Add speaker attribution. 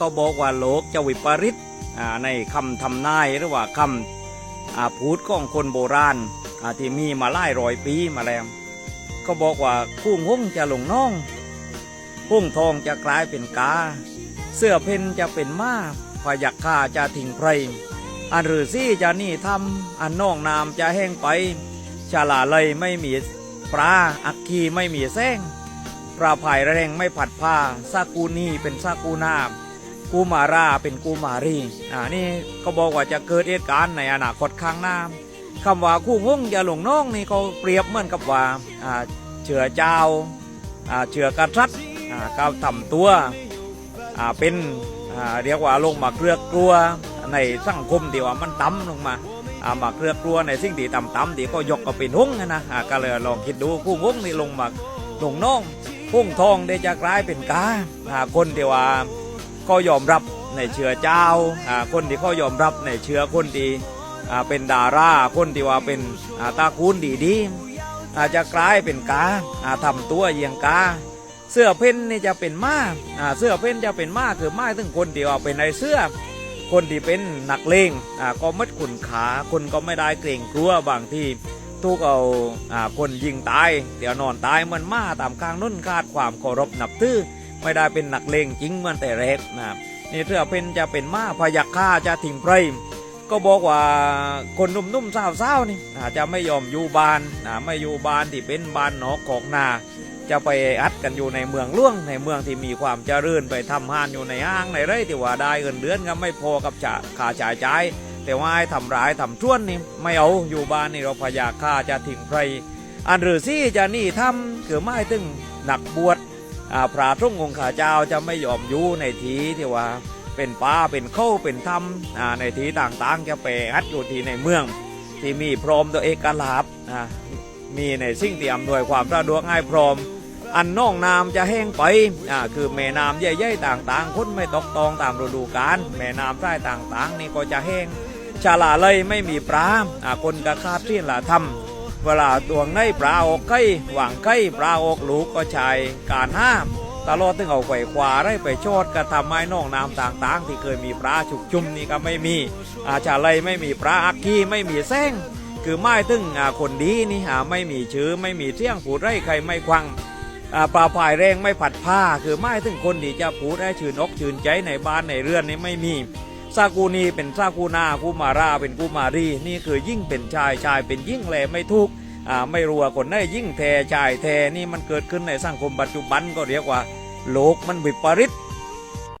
Speaker 1: ก็บอกว่าโลกจะวิปริตในคำทำนายหรือว่าคำอ่าพูดของคนโบราณที่มีมาหลายร้อยปีมาแล้ว ก็บอกว่าคู่ห้งจะหลงน้องหุ้งทองจะกลายเป็นกา เสื้อเพนจะเป็นม้าพยักข้าจะทิ้งไพรอันหรือซี่จะนี่ทำอันน้องนามจะแห้งไป ชาลาเลยไม่มีปลาอักคีไม่มีแซง ปลาภายแรงไม่ผัดผ้าซากูนีเป็นซากูนากูมาราเป็นกูมารีอ่านี่ก็บอกว่าจะเกิดเหตุการณ์ในอนาคตข้างหน้าคำว่าคู่หงงจะหลงน้องนี่เขาเปรียบเหมือนกับว่าอ่าเชือเจ้าอ่าเชือกระทัดอ่าก้าวต่ำตัวอ่าเป็นอ่าเรียกว่าลงมาเกลือกกลัวในสังคมที่ว่ามันต่ำลงมาอามาเกลือกลัวในสิ่งที่ต่ำๆที่ก็ยกก็เป็นหุ้งนะอ่าก็เลยลองคิดดูคู่หุ้งนี่ลงมาหลงน้อง หุ้งทองได้จะกลายเป็นกาอ่าคนที่ว่าก็ยอมรับในเชื้อเจ้าอ่าคนที่เขายอมรับในเชื้อคนที่เป็นดาราคนที่ว่าเป็นาตาคูนดีๆอาจจะกลายเป็นกาอ่าทำตัวเยียงกา เสื้อเพ้นนี่จะเป็นม้าอ่าเสื้อเพ้นจะเป็นม้าคือม้าถึงคนที่ว่าเป็นไอเสื้อ คนที่เป็นหนักเลงอ่าก็มัดขุนขาคนก็ไม่ได้เกรงกลัวบางที่ ทุกเอาอ่าคนยิงตาย เดี๋ยวนอนตายเหมันมาตามกลางนุ่นขาดความเคารพนับถือไม่ได้เป็นนักเลงจริงเหมือนแต่แรกนะนี่เสื้อเป็นจะเป็นมาพยักฆ่าจะทิ้งไพรก็บอกว่าคนนุ่มๆสาวๆนี่อาจจะไม่ยอมอยู่บ้านนะไม่อยู่บ้านที่เป็นบ้านนอกของนา จะไปอัดกันอยู่ในเมืองล่วงในเมืองที่มีความเจริญไปทำหานอยู่ในห้างในไร่ที่ว่าได้เงินเดือนก็ไม่พอกับจะค่าจ่ายจ่าย แต่ว่าให้ทำร้ายทำท่วนนี่ไม่เอาอยู่บ้านนี่เราพยาค่าจะทิ้งไพรอันหรือซี่จะนี่ทำคือไม่ถึงหนักบวชอ่าพระทุ่งองค์ข้าเจ้าจะไม่ยอมอยู่ในทีที่ว่าเป็นป้าเป็นเข้าเป็นถ้ำอ่าในทีต่างๆจะไปอัดอยู่ที่ในเมือง ที่มีพร้อมตัวเอกลาบอ่ามีในสิ่งที่อำนวยความสะดวกให้พร้อมอันน้องน้ำจะแห้งไปอ่าคือแม่น้ำใหญ่ๆต่างๆคนไม่ตกตองตามฤดูกาลแม่น้ำใต้ต่างๆ นี่ก็จะแห้ง ชาลาเลยไม่มีปลาอาคนก็คาดเสียนละทำเวลาตวงในปลาออกไข่หว่างไข่ปลาออกลูกก็ใช้การห้ามตลอดถึงเอาไขว่ขวาได้ไปโชดก็ทำให้นองน้ำต่างๆ ที่เคยมีปลาฉุกชุมนี่ก็ไม่มี อาชาเลยไม่มีปลาอักคีไม่มีแซงคือไม่ถึงอาคนดีนี่อ่าไม่มีชื่อไม่มีเสี่ยงผูดไร่ใครไม่ควังปลาพายแรงไม่ผัดผ้า คือไม่ถึงคนที่จะพูดให้ชื่นอกชื่นใจในบ้านในเรือนนี้ไม่มี ซากูนีเป็นซากูนากูมาราเป็นกูมารีนี่คือยิ่งเป็นชายชายเป็นยิ่งแลไม่ทุกอ่าไม่รัวคนได้ยิ่งแทชายแทนี่มันเกิดขึ้นในสังคมปัจจุบันก็เรียกว่า โลกมันวิปริต